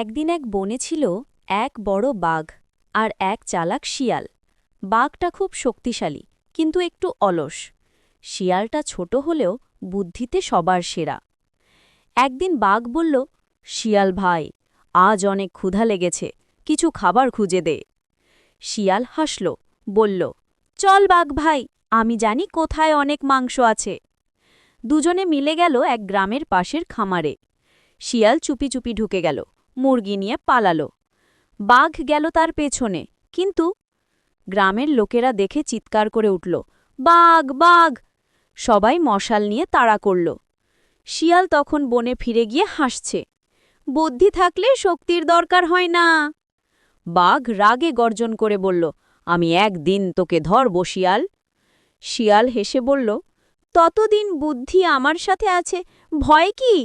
একদিন এক বনে ছিল এক বড় বাঘ আর এক চালাক শিয়াল। বাঘটা খুব শক্তিশালী, কিন্তু একটু অলস। শিয়ালটা ছোট হলেও বুদ্ধিতে সবার সেরা। একদিন বাঘ বলল, শিয়াল ভাই, আজ অনেক ক্ষুধা লেগেছে, কিছু খাবার খুঁজে দে। শিয়াল হাসল, বলল, চল বাঘ ভাই, আমি জানি কোথায় অনেক মাংস আছে। দুজনে মিলে গেল এক গ্রামের পাশের খামারে। শিয়াল চুপি চুপি ঢুকে গেল। মুরগি নিয়ে পালালো। বাঘ গেল তার পেছনে, কিন্তু গ্রামের লোকেরা দেখে চিৎকার করে উঠল, বাঘ বাঘ! সবাই মশাল নিয়ে তাড়া করল। শিয়াল তখন বনে ফিরে গিয়ে হাসছে, বুদ্ধি থাকলে শক্তির দরকার হয় না! বাঘ রাগে গর্জন করে বলল, আমি একদিন তোকে ধরব, শিয়াল! শিয়াল হেসে বলল, ততদিন বুদ্ধি আমার সাথে আছে, ভয় কি?